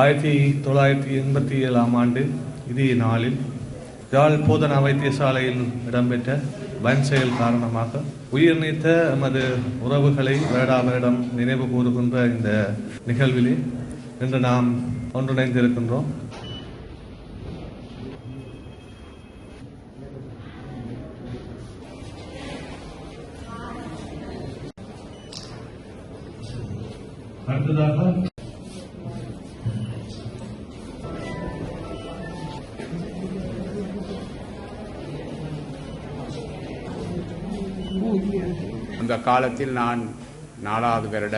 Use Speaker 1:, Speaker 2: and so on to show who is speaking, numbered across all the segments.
Speaker 1: ஆயிரத்தி தொள்ளாயிரத்தி எண்பத்தி ஏழாம் ஆண்டு இதே நாளில் யாழ் போதனா வைத்தியசாலையில் இடம்பெற்ற வன் செயல் காரணமாக உயிர் நீத்த எமது உறவுகளை வேடாவரிடம் நினைவு கூறுகின்ற இந்த நிகழ்விலே இன்று நாம் ஒன்றிணைந்திருக்கின்றோம். அடுத்ததாக
Speaker 2: அந்த காலத்தில் நான் நாலாவது வருட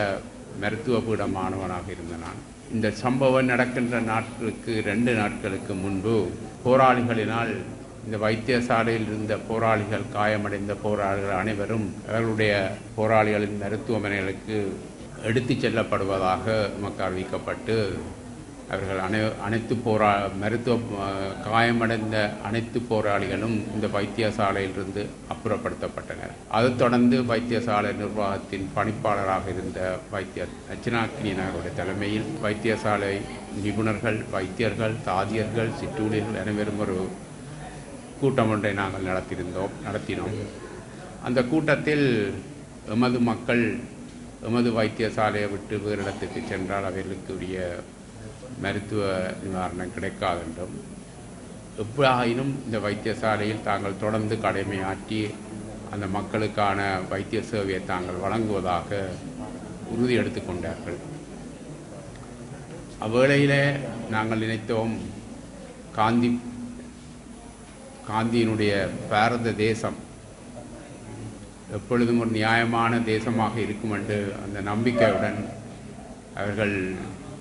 Speaker 2: மருத்துவ பீட மாணவனாக இருந்த நான். இந்த சம்பவம் நடக்கின்ற நாட்களுக்கு ரெண்டு நாட்களுக்கு முன்பு போராளிகளினால் இந்த வைத்தியசாலையில் இருந்த போராளிகள் காயமடைந்த போராளிகள் அனைவரும் அவர்களுடைய போராளிகளின் மருத்துவமனைகளுக்கு எடுத்துச் செல்லப்படுவதாக நமக்கு அறிவிக்கப்பட்டு அவர்கள் அனை அனைத்து போரா மருத்துவ காயமடைந்த அனைத்து போராளிகளும் இந்த வைத்தியசாலையிலிருந்து அப்புறப்படுத்தப்பட்டனர். அதைத் தொடர்ந்து வைத்தியசாலை நிர்வாகத்தின் பணிப்பாளராக இருந்த வைத்தியர் அர்ச்சனாக்கினியனருடைய தலைமையில் வைத்தியசாலை நிபுணர்கள் வைத்தியர்கள் தாதியர்கள் சிற்றூழியர்கள் அனைவரும் ஒரு கூட்டம் ஒன்றை நாங்கள் நடத்தியிருந்தோம் நடத்தினோம். அந்த கூட்டத்தில் எமது மக்கள் எமது வைத்தியசாலையை விட்டு வேறு இடத்துக்கு சென்றால் அவர்களுக்குரிய மருத்துவ நிவாரணம் கிடைக்காது என்றும் எப்படாயினும் இந்த வைத்தியசாலையில் தாங்கள் தொடர்ந்து கடமையாற்றி அந்த மக்களுக்கான வைத்திய சேவையை தாங்கள் வழங்குவதாக உறுதி எடுத்துக்கொண்டார்கள் அவ்வேளையில் நாங்கள் நினைத்தோம் காந்தி காந்தியினுடைய பாரத தேசம் எப்பொழுதும் ஒரு நியாயமான தேசமாக இருக்கும் என்று அந்த நம்பிக்கையுடன் அவர்கள்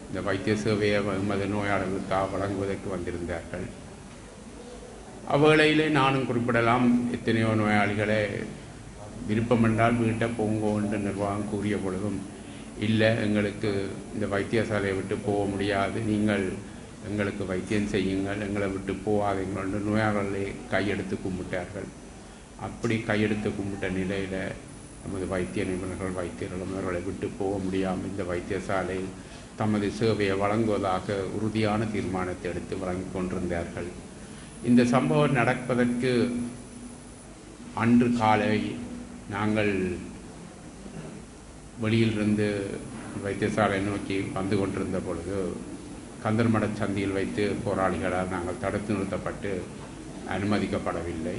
Speaker 2: இந்த வைத்திய சேவையை எமது நோயாளர்களுக்காக வழங்குவதற்கு வந்திருந்தார்கள். அவ்வேளையிலே நானும் குறிப்பிடலாம் எத்தனையோ நோயாளிகளை விருப்பமென்றால் வீட்டை போங்கோ என்று நிர்வாகம் கூறிய பொழுதும் இல்லை எங்களுக்கு இந்த வைத்தியசாலையை விட்டு போக முடியாது. நீங்கள் எங்களுக்கு வைத்தியம் செய்யுங்கள் எங்களை விட்டு போகாதீங்கள் என்று நோயாளர்களை கையெடுத்து கும்பிட்டார்கள். அப்படி கையெடுத்து கும்பிட்ட நிலையில் நமது வைத்திய நிபுணர்கள் வைத்தியர்களும் அவர்களை விட்டு போக முடியாமல் இந்த வைத்தியசாலையில் தமது சேவையை வழங்குவதாக உறுதியான தீர்மானத்தை எடுத்து வழங்கி கொண்டிருந்தார்கள். இந்த சம்பவம் நடப்பதற்கு அன்று காலை நாங்கள் வெளியிலிருந்து வைத்தியசாலை நோக்கி வந்து கொண்டிருந்த பொழுது கந்தர்மட சந்தியில் வைத்து போராளிகளால் நாங்கள் தடுத்து நிறுத்தப்பட்டு அனுமதிக்கப்படவில்லை.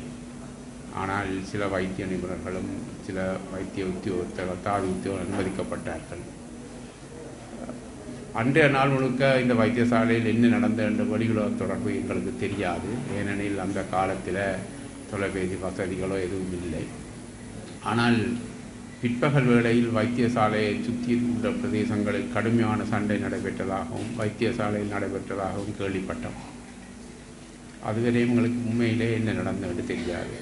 Speaker 2: ஆனால் சில வைத்திய நிபுணர்களும் சில வைத்திய உத்தியோகத்தர்கள் தாதி உத்தியோகம் அனுமதிக்கப்பட்டார்கள். அன்றைய நாள் முழுக்க இந்த வைத்தியசாலையில் என்ன நடந்த என்ற வெளியுலக தொடர்பு எங்களுக்கு தெரியாது. ஏனெனில் அந்த காலத்தில் தொலைபேசி வசதிகளோ எதுவும் இல்லை. ஆனால் பிற்பகல் வேளையில் வைத்தியசாலையை சுற்றி உள்ள பிரதேசங்களில் கடுமையான சண்டை நடைபெற்றதாகவும் வைத்தியசாலையில் நடைபெற்றதாகவும் கேள்விப்பட்டோம். அதுவரையும் எங்களுக்கு உண்மையிலே என்ன நடந்தது தெரியாது.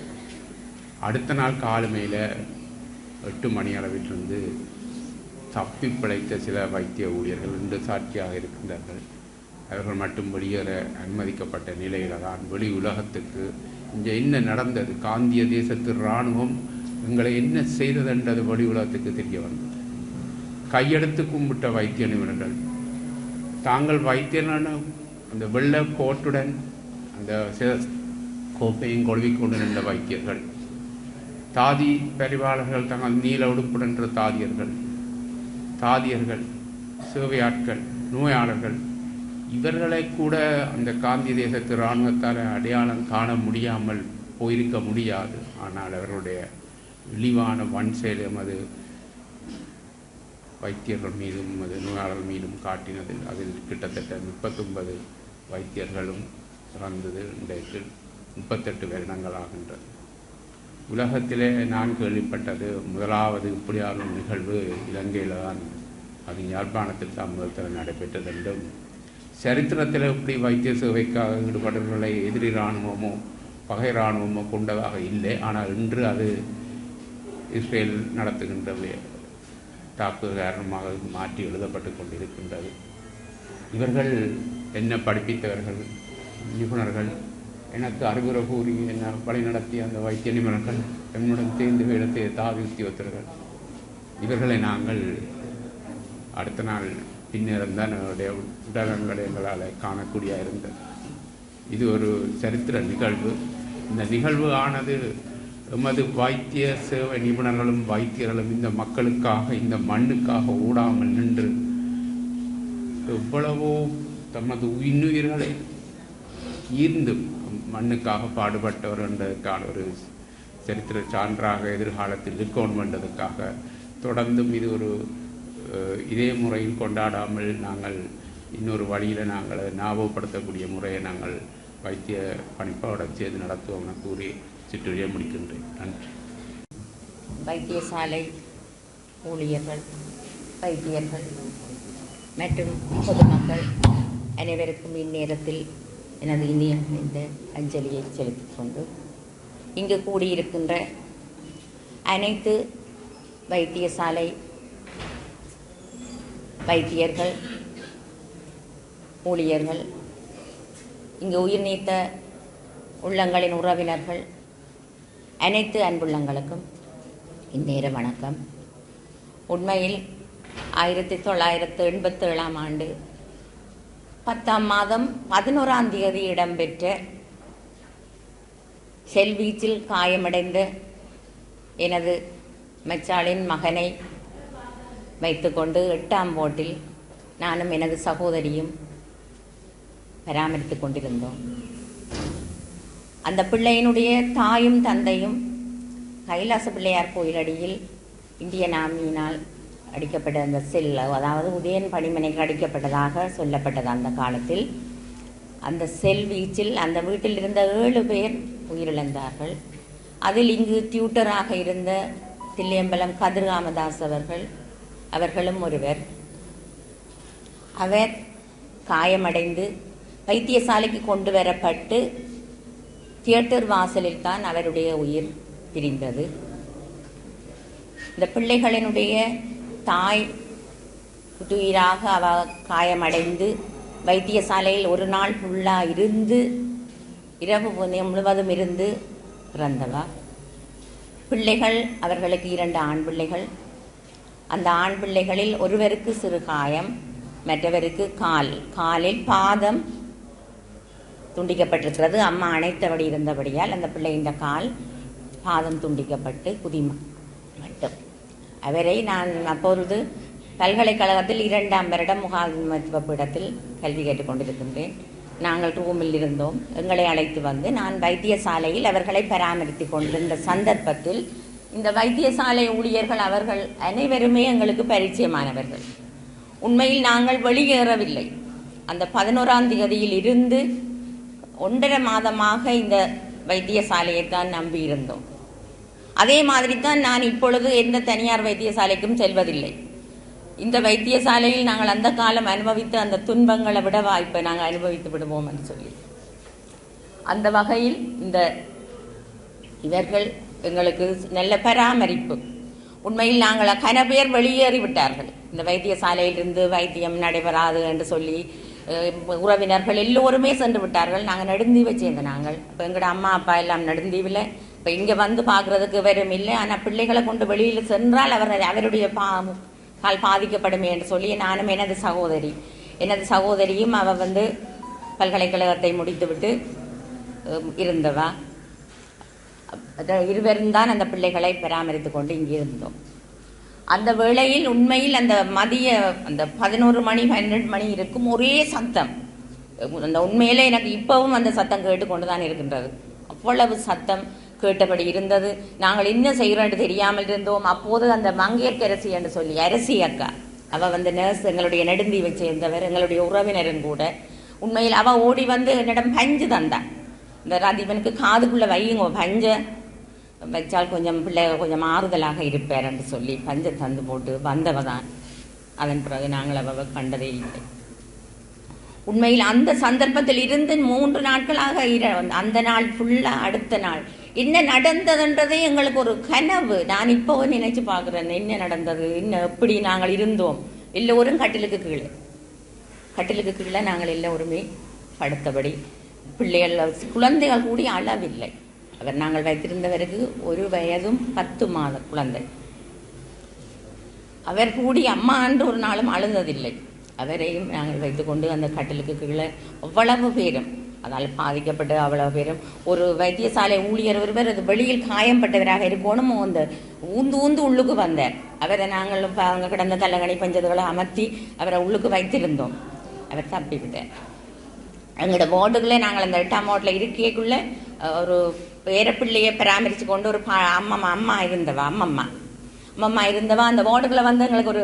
Speaker 2: அடுத்த நாள் காலமையில் எட்டு மணி அளவிலிருந்து தப்பி பிழைத்த சில வைத்திய ஊழியர்கள் இன்று சாட்சியாக இருக்கின்றார்கள். அவர்கள் மட்டும் வெளியேற அனுமதிக்கப்பட்ட நிலையில தான் வெளி உலகத்துக்கு இங்கே என்ன நடந்தது? காந்திய தேசத்து இராணுவம் எங்களை என்ன செய்ததுன்றது வெளி உலகத்துக்கு தெரிய வந்தது. கையெடுத்து கும்பிட்ட வைத்திய நிபுணர்கள் தாங்கள் வைத்தியனான அந்த வெள்ளை கோட்டுடன் அந்த சில- கோப்பையும் கொழுவிக்கொண்டு நின்ற வைத்தியர்கள் தாதி பரிவாளர்கள் தங்கள் நீல உடுப்புடன்ற தாதியர்கள் தாதியர்கள் சேவையாட்கள் நோயாளர்கள் இவர்களை கூட அந்த காந்தி தேசத்து இராணுவத்தால் அடையாளம் காண முடியாமல் போயிருக்க முடியாது. ஆனால் அவர்களுடைய இழிவான வன் செயலும் அது வைத்தியர்கள் மீதும் அது நோயாளர்கள் மீதும் காட்டினது. அதில் கிட்டத்தட்ட முப்பத்தொன்பது வைத்தியர்களும் இறந்தது. இன்றைக்கு முப்பத்தெட்டு வருடங்கள் ஆகின்றது உலகத்திலே நான் கேள்விப்பட்டது முதலாவது இப்படியான நிகழ்வு இலங்கையில் தான். அது யாழ்ப்பாணத்தில் தான் முதல் தடவை நடைபெற்றது என்றும் சரித்திரத்தில் இப்படி வைத்திய சேவைக்காக ஈடுபடுவர்களை எதிரி இராணுவமோ பகை இராணுவமோ கொண்டதாக இல்லை. ஆனால் இன்று அது இஸ்ரேல் நடத்துகின்ற வே- தாக்குதல் காரணமாக மாற்றி எழுதப்பட்டு கொண்டிருக்கின்றது. இவர்கள் என்ன படிப்பித்தவர்கள் நிபுணர்கள் எனக்கு அறிவுரை கூறி என்ன வழிநடத்திய அந்த வைத்திய நிபுணர்கள் என்னுடன் சேர்ந்து இடத்தை தாவி உத்தியோகத்தர்கள். இவர்களை நாங்கள் அடுத்த நாள் பின்னர் தான் எங்களுடைய உடலங்களை எங்களால் காணக்கூடிய இருந்தது இது ஒரு சரித்திர நிகழ்வு. இந்த நிகழ்வு ஆனது எமது வைத்திய சேவை நிபுணர்களும் வைத்தியர்களும் இந்த மக்களுக்காக இந்த மண்ணுக்காக ஓடாமல் நின்று எவ்வளவோ தமது இன்னுயிர்களை ஈர்ந்து மண்ணுக்காக பாடுபட்டவர் என்றதுக்கான ஒரு சரித்திர சான்றாக எதிர்காலத்தில் இருக்கணும் என்றதுக்காக தொடர்ந்தும் இது ஒரு இதே முறையில் கொண்டாடாமல் நாங்கள் இன்னொரு வழியில் நாங்கள் அதை ஞாபகப்படுத்தக்கூடிய முறையை நாங்கள் வைத்திய பணிப்பாளர் செய்து நடத்துவோம் என கூறி சிற்றுரையை முடிக்கின்றேன். நன்றி.
Speaker 3: வைத்தியசாலை ஊழியர்கள் வைத்தியர்கள் மற்றும் பொதுமக்கள் அனைவருக்கும் இந்நேரத்தில் எனது இனிய இந்த அஞ்சலியை செலுத்திக் கொண்டு இங்கு கூடியிருக்கின்ற அனைத்து வைத்தியசாலை வைத்தியர்கள் ஊழியர்கள் இங்கு உயிர் நீத்த உள்ளங்களின் உறவினர்கள் அனைத்து அன்புள்ளங்களுக்கும் இந்நேர வணக்கம். உண்மையில் ஆயிரத்தி தொள்ளாயிரத்து எண்பத்தேழாம் ஆண்டு பத்தாம் மாதம் பதினோராம் தேதி இடம்பெற்ற செல்வீச்சில் காயமடைந்த எனது மச்சாளின் மகனை வைத்துக்கொண்டு எட்டாம் போட்டில் நானும் எனது சகோதரியும் பராமரித்து கொண்டிருந்தோம். அந்த பிள்ளையினுடைய தாயும் தந்தையும் கைலாச பிள்ளையார் கோயிலடியில் இந்தியன் ஆர்மியினால் அடிக்கப்பட்ட அந்த செல் அதாவது உதயன் பணிமனைக்கு அடிக்கப்பட்டதாக சொல்லப்பட்டது அந்த காலத்தில். அந்த செல் வீச்சில் அந்த வீட்டில் இருந்த ஏழு பேர் உயிரிழந்தார்கள். அதில் இங்கு டியூட்டராக இருந்த தில்லியம்பலம் கதிர்காமதாஸ் அவர்கள் அவர்களும் ஒருவர். அவர் காயமடைந்து வைத்தியசாலைக்கு கொண்டு வரப்பட்டு தியேட்டர் வாசலில் தான் அவருடைய உயிர் பிரிந்தது. இந்த பிள்ளைகளினுடைய தாய் புதுயிராக அவ காயமடைந்து வைத்தியசாலையில் ஒரு நாள் ஃபுல்லாக இருந்து இரவு முழுவதும் இருந்து பிறந்தவா? பிள்ளைகள் அவர்களுக்கு இரண்டு ஆண் பிள்ளைகள். அந்த ஆண் பிள்ளைகளில் ஒருவருக்கு சிறு காயம் மற்றவருக்கு கால். காலில் பாதம் துண்டிக்கப்பட்டிருக்கிறது. அம்மா அணைத்தபடி இருந்தபடியால் அந்த பிள்ளையின் கால் பாதம் துண்டிக்கப்பட்டு குதிமா மட்டும். அவரை நான் அப்பொழுது பல்கலைக்கழகத்தில் இரண்டாம் வருடம் முகாமைத்துவ பீடத்தில் கல்வி கேட்டுக்கொண்டிருக்கின்றேன். நாங்கள் ரூமில் இருந்தோம். எங்களை அழைத்து வந்து நான் வைத்தியசாலையில் அவர்களை பராமரித்துக் கொண்டிருந்த சந்தர்ப்பத்தில் இந்த வைத்தியசாலை ஊழியர்கள் அவர்கள் அனைவருமே எங்களுக்கு பரிச்சயமானவர்கள். உண்மையில் நாங்கள் வெளியேறவில்லை. அந்த பதினோராம் தேதியில் இருந்து ஒன்றரை மாதமாக இந்த வைத்தியசாலையை தான் நம்பியிருந்தோம். அதே மாதிரி தான் நான் இப்பொழுது எந்த தனியார் வைத்தியசாலைக்கும் செல்வதில்லை. இந்த வைத்தியசாலையில் நாங்கள் அந்த காலம் அனுபவித்த அந்த துன்பங்களை விட வாய்ப்பை நாங்கள் அனுபவித்து விடுவோம் என்று சொல்லி அந்த வகையில் இந்த இவர்கள் எங்களுக்கு நல்ல பராமரிப்பு. உண்மையில் நாங்கள் கன பேர் வெளியேறி விட்டார்கள். இந்த வைத்தியசாலையிலிருந்து வைத்தியம் நடைபெறாது என்று சொல்லி உறவினர்கள் எல்லோருமே சென்று விட்டார்கள். நாங்கள் நெடுந்தீவை சேர்ந்த நாங்கள். இப்போ எங்களோட அம்மா அப்பா எல்லாம் நெடுந்தீவில். இப்போ இங்கே வந்து பார்க்குறதுக்கு வெறும் இல்லை. ஆனால் பிள்ளைகளை கொண்டு வெளியில் சென்றால் அவர் அவருடைய பா கால் பாதிக்கப்படுமே என்று சொல்லி நானும் எனது சகோதரி எனது சகோதரியும் அவள் வந்து பல்கலைக்கழகத்தை முடித்துவிட்டு இருந்தவா. இருவரும் தான் அந்த பிள்ளைகளை பராமரித்து கொண்டு இங்கே இருந்தோம். அந்த வேளையில் உண்மையில் அந்த மதிய அந்த பதினோரு மணி பன்னெண்டு மணி இருக்கும் ஒரே சத்தம். அந்த உண்மையிலே எனக்கு இப்பவும் அந்த சத்தம் கேட்டுக்கொண்டு தான் இருக்கின்றது. அவ்வளவு சத்தம். கேட்டபடி இருந்தது. நாங்கள் என்ன செய்கிறோம் தெரியாமல் இருந்தோம். அப்போது அந்த மங்கையர்க்கரசி என்று சொல்லி அரசி அக்கா. அவ வந்து நர்ஸ் எங்களுடைய நெடுந்தீவை வச்சிருந்தவர் எங்களுடைய உறவினரும் கூட. உண்மையில் அவ ஓடி வந்து என்னிடம் பஞ்சு தந்தாள் இந்த ராதீபனுக்கு காதுக்குள்ள வையுங்க பஞ்ச. வச்சால் கொஞ்சம் பிள்ளை கொஞ்சம் ஆறுதலாக இருப்பார் என்று சொல்லி பஞ்சை தந்து போட்டு வந்தவ தான். அதன் பிறகு நாங்கள் அவ கண்டதே இல்லை. உண்மையில் அந்த சந்தர்ப்பத்தில் இருந்து மூன்று நாட்களாக அந்த நாள் ஃபுல்லா அடுத்த நாள். என்ன நடந்ததுன்றதே எங்களுக்கு ஒரு கனவு. நான் இப்போ நினைச்சு பார்க்குறேன் என்ன நடந்தது என்ன எப்படி நாங்கள் இருந்தோம். எல்லோரும் கட்டிலுக்கு கீழே. கட்டிலுக்கு கீழே நாங்கள் எல்லோருமே படுத்தபடி. பிள்ளைகள் குழந்தைகள் கூடி அளவில்லை அவர் நாங்கள் வைத்திருந்தவருக்கு ஒரு வயதும் பத்து மாத குழந்தை. அவர் கூடி அம்மா என்று ஒரு நாளும் அழுந்ததில்லை. அவரையும் நாங்கள் வைத்துக்கொண்டு அந்த கட்டிலுக்கு கீழே அவ்வளவு பேரும் அதால் பாதிக்கப்பட்ட அவ்வளவு பேரும் ஒரு வைத்தியசாலை ஊழியர் ஒருவர் அது வெளியில் காயம்பட்டவராக இருக்கணும் அந்த ஊந்து ஊந்து உள்ளுக்கு வந்தார். அவரை நாங்கள் அங்கே கிடந்த தள்ளங்கணி பஞ்சதுகளை அமர்த்தி அவரை உள்ளுக்கு வைத்திருந்தோம். அவர் தப்பி விட்டார் எங்களோட வார்டுகளே நாங்கள் அந்த எட்டாம் வார்டில் இருக்கைக்குள்ள ஒரு பேரப்பிள்ளையை பராமரித்து கொண்டு ஒரு பா அம்மம்மா அம்மா இருந்தவா அம்மம்மா. மம்மா இருந்தவா அந்த வார்டுகளை வந்து எங்களுக்கு ஒரு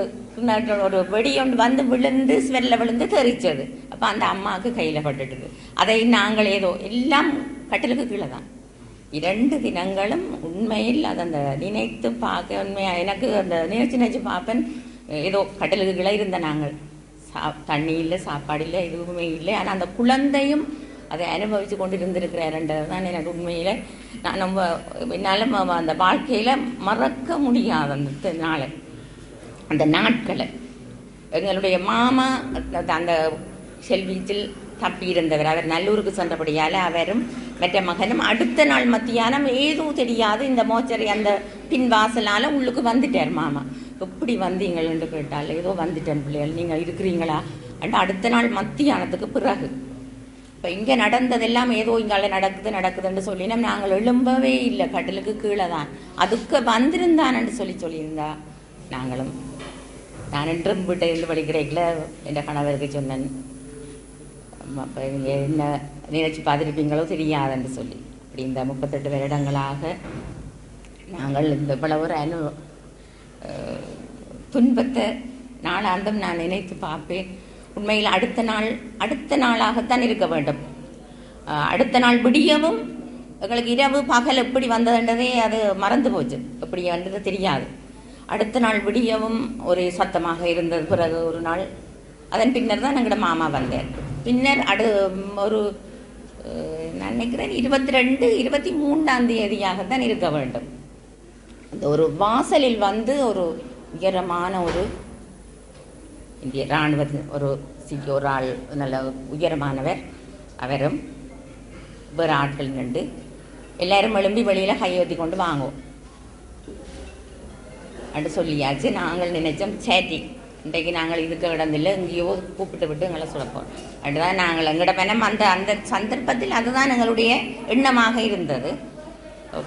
Speaker 3: ஒரு வெடி ஒன்று வந்து விழுந்து ஸ்வெல்ல விழுந்து தெரிச்சது அப்போ அந்த அம்மாவுக்கு கையில் பட்டுட்டுது. அதை நாங்கள் ஏதோ எல்லாம் கட்டிலுக்கு கீழே தான். இரண்டு தினங்களும் உண்மையில் அதை அந்த நினைத்து பார்க்க உண்மையாக எனக்கு அந்த நினைச்சு நினைச்சு பார்ப்பேன். ஏதோ கட்டிலுக்கு கீழே இருந்த நாங்கள். சா தண்ணி இல்லை சாப்பாடு இல்லை எதுவுமே இல்லை. ஆனால் அந்த குழந்தையும் அதை அனுபவித்து கொண்டு இருந்திருக்கிறாருன்றது தான் எனக்கு உண்மையில். நான் ரொம்ப என்னால் அந்த வாழ்க்கையில் மறக்க முடியாது அந்த நாளை. அந்த நாட்களை. எங்களுடைய மாமா அந்த- அந்த செல்வீச்சில் தப்பியிருந்தவர். அவர் நல்லூருக்கு சென்றபடியால் அவரும் மற்ற மகனும் அடுத்த நாள் மத்தியானம் ஏதோ தெரியாது இந்த மோச்சரி அந்த பின் வாசலால் உள்ளுக்கு வந்துட்டார் மாமா. எப்படி வந்தீங்கள்னு கேட்டால் ஏதோ வந்துட்டேன் பிள்ளைகள். நீங்கள் இருக்கிறீங்களா? அண்ட் அடுத்த நாள் மத்தியானத்துக்கு பிறகு. இப்போ இங்கே நடந்ததெல்லாம் ஏதோ இங்கால நடக்குது நடக்குதுன்னு சொல்லினோம். நாங்கள் எழும்பவே இல்லை. கட்டிலுக்கு கீழே தான். அதுக்கு வந்திருந்தான்னு சொல்லி சொல்லியிருந்தா. நாங்களும் நான் என்றும் வீட்டை இருந்து படிக்கிறேக்கில் என் கணவருக்கு சொன்னேன். அப்போ நீங்கள் என்ன நினைச்சு பார்த்துருப்பீங்களோ தெரியாதுன்னு சொல்லி. அப்படி இந்த முப்பத்தெட்டு வருடங்களாக நாங்கள் இந்த இவ்வளவு ஒரு அனு துன்பத்தை நாளாந்தம் நான் நினைத்து பார்ப்பேன். உண்மையில் அடுத்த நாள் அடுத்த நாளாகத்தான் இருக்க வேண்டும். அடுத்த நாள் விடியவும் எங்களுக்கு இரவு பகல் எப்படி வந்ததுன்றதே அது மறந்து போச்சு. எப்படி வந்தது தெரியாது. அடுத்த நாள் விடியவும் ஒரு சத்தமாக இருந்தது. பிறகு ஒரு நாள் அதன் பின்னர் தான் எங்களோட மாமா வந்தார். பின்னர் அடு ஒரு நான் நினைக்கிறேன் இருபத்தி ரெண்டு இருபத்தி மூன்றாம் தேதியாக தான் இருக்க வேண்டும். அந்த ஒரு வாசலில் வந்து ஒரு உயரமான ஒரு இந்திய இராணுவ ஒரு சிக்கி ஒரு ஆள் நல்ல உயரமானவர். அவரும் வேறு ஆட்கள் நின்று எல்லாரும் எழும்பி வெளியில் கையெழுத்தி கொண்டு வாங்குவோம். அப்படி சொல்லியாச்சு. நாங்கள் நினைச்சோம் சேட்டி இன்றைக்கு நாங்கள் இதுக்கு இடந்தில்லை எங்கேயோ கூப்பிட்டு விட்டு எங்களை சுழப்போம். அப்படிதான் நாங்கள் எங்கட பணம் அந்த அந்த சந்தர்ப்பத்தில் அதுதான் எங்களுடைய எண்ணமாக இருந்தது.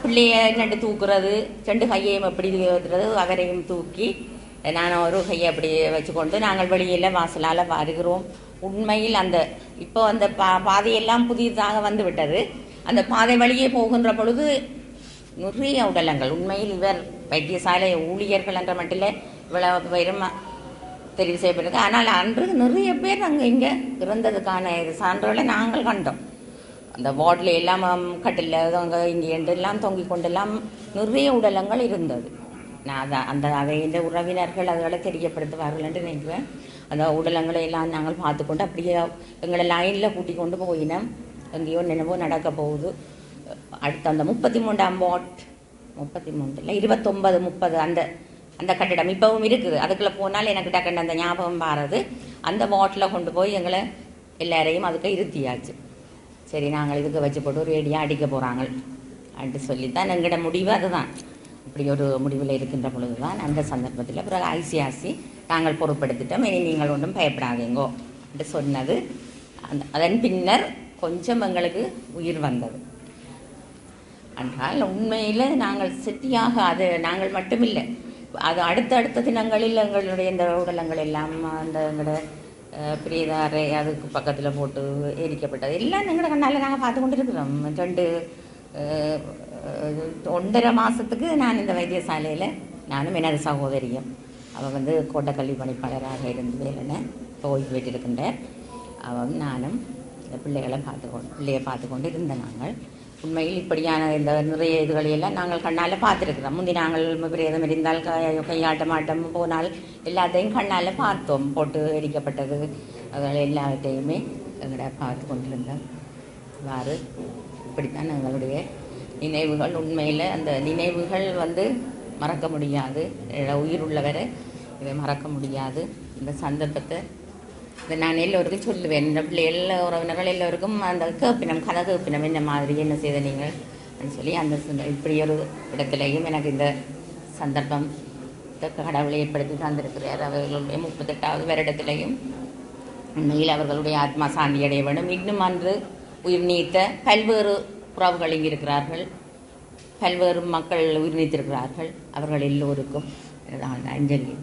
Speaker 3: பிள்ளைய நண்டு தூக்குறது ரெண்டு கையையும் எப்படி ஏற்றுறது அவரையும் தூக்கி நான் ஒரு கையை அப்படி வச்சுக்கொண்டு நாங்கள் வெளியில் வாசலால் வருகிறோம். உண்மையில் அந்த இப்போ அந்த பா பாதையெல்லாம் புதியதாக வந்து விட்டது. அந்த பாதை வழியே போகின்ற பொழுது நிறைய உடலங்கள் உண்மையில் இவர் வைத்தியசாலை ஊழியர்கள் என்ற மட்டில் இவ்வளவு பேரும் தெரிவு செய்யப்பட்டிருக்கு ஆனால் அன்று நிறைய பேர் அங்கே இங்கே இறந்ததுக்கான இது சான்றுகளை நாங்கள் கண்டோம். அந்த வார்டில் எல்லாம் கட்டில் அங்கே இங்கே எல்லாம் தொங்கிக் கொண்டெல்லாம் நிறைய உடலங்கள் இருந்தது. நான் அதை அந்த அதை இந்த உறவினர்கள் அதெல்லாம் தெரியப்படுத்துவார்கள் என்று நினைக்குவேன் அந்த உடலங்களை எல்லாம் நாங்கள் பார்த்துக்கொண்டு அப்படியே எங்களை லைனில் கூட்டி கொண்டு போயினோம். எங்கேயோ நினைவோ நடக்க போகுது. அடுத்து அந்த முப்பத்தி மூன்றாம் வாட் முப்பத்தி மூன்று இல்லை இருபத்தொன்பது முப்பது அந்த அந்த கட்டிடம் இப்போவும் இருக்குது. அதுக்குள்ளே போனால் எனக்கு டக்குன்னு அந்த ஞாபகம் பாருது அந்த வாட்டில் கொண்டு போய் எங்களை எல்லாரையும் அதுக்கு இருத்தியாச்சு. சரி நாங்கள் இதுக்கு வச்சு போட்டு ஒரு ஏடியாக அடிக்க போகிறாங்க அப்படின்ட்டு சொல்லி தான் எங்களோட முடிவு அதுதான். இப்படி ஒரு முடிவில் இருக்கின்ற பொழுது தான் அந்த சந்தர்ப்பத்தில் பிறகு ஐசிஆர்சி நாங்கள் பொறுப்படுத்திட்டோம் இனி நீங்கள் ஒன்றும் பயப்படாதீங்கோ என்று சொன்னது. அந்த அதன் பின்னர் கொஞ்சம் எங்களுக்கு உயிர் வந்தது. ஆனால் உண்மையில் நாங்கள் சித்தியாக அது நாங்கள் மட்டுமில்லை. அது அடுத்தடுத்த தினங்களில் எங்களுடைய இந்த உடலங்கள் எல்லாம் அந்த எங்களோட பிரியதாரை அதுக்கு பக்கத்தில் போட்டு எரிக்கப்பட்டது. எல்லாம் எங்களோட கண்ணால் நாங்கள் பார்த்து கொண்டு இருக்கிறோம் ரெண்டு ஒன்றரை மாதத்துக்கு நான் இந்த வைத்தியசாலையில் நானும் எனது சகோதரியும் அவள் வந்து கோட்டக்கல்வி பணிப்பாளராக இருந்து வேலைன்னு ஓய்வு பெற்றிருக்கின்றார் அவன் நானும் இந்த பிள்ளைகளை பார்த்து கொண்டு பிள்ளையை பார்த்து கொண்டு இருந்த நாங்கள். உண்மையில் இப்படியான இந்த நிறைய இதுகளையெல்லாம் நாங்கள் கண்ணால் பார்த்துருக்குறோம். முந்தி நாங்கள் பிரேதம் இருந்தால் கை- கையாட்டம் ஆட்டம் போனால் எல்லாத்தையும் கண்ணால் பார்த்தோம். போட்டு எரிக்கப்பட்டது அதில் எல்லாத்தையுமே எங்களை பார்த்து கொண்டிருந்தோம் இவ்வாறு இப்படித்தான் எங்களுடைய நினைவுகள் உண்மையில் அந்த நினைவுகள் வந்து மறக்க முடியாது. உயிர் உள்ளவரை இதை மறக்க முடியாது. இந்த சந்தர்ப்பத்தை இதை நான் எல்லோருக்கும் சொல்லுவேன். இந்த பிள்ளைகள் உறவினர்கள் எல்லோருக்கும் அந்த கேப்பினம் கதை கேப்பினம் என்ன மாதிரி என்ன செய்த நீங்கள் அப்படின்னு சொல்லி அந்த இப்படி ஒரு இடத்துலையும் எனக்கு இந்த சந்தர்ப்பம் கடவுளை ஏற்படுத்தி தந்திருக்கிறார். அவர்களுடைய முப்பத்தெட்டாவது வருடத்திலையும் உண்மையில் அவர்களுடைய ஆத்மா சாந்தி அடைய வேண்டும் இன்னும் அன்று உயிர் நீத்த பல்வேறு உறவுகள் இங்கே இருக்கிறார்கள் பல்வேறு மக்கள் உயிர் நீத்திருக்கிறார்கள் அவர்கள் எல்லோருக்கும் அஞ்சலி.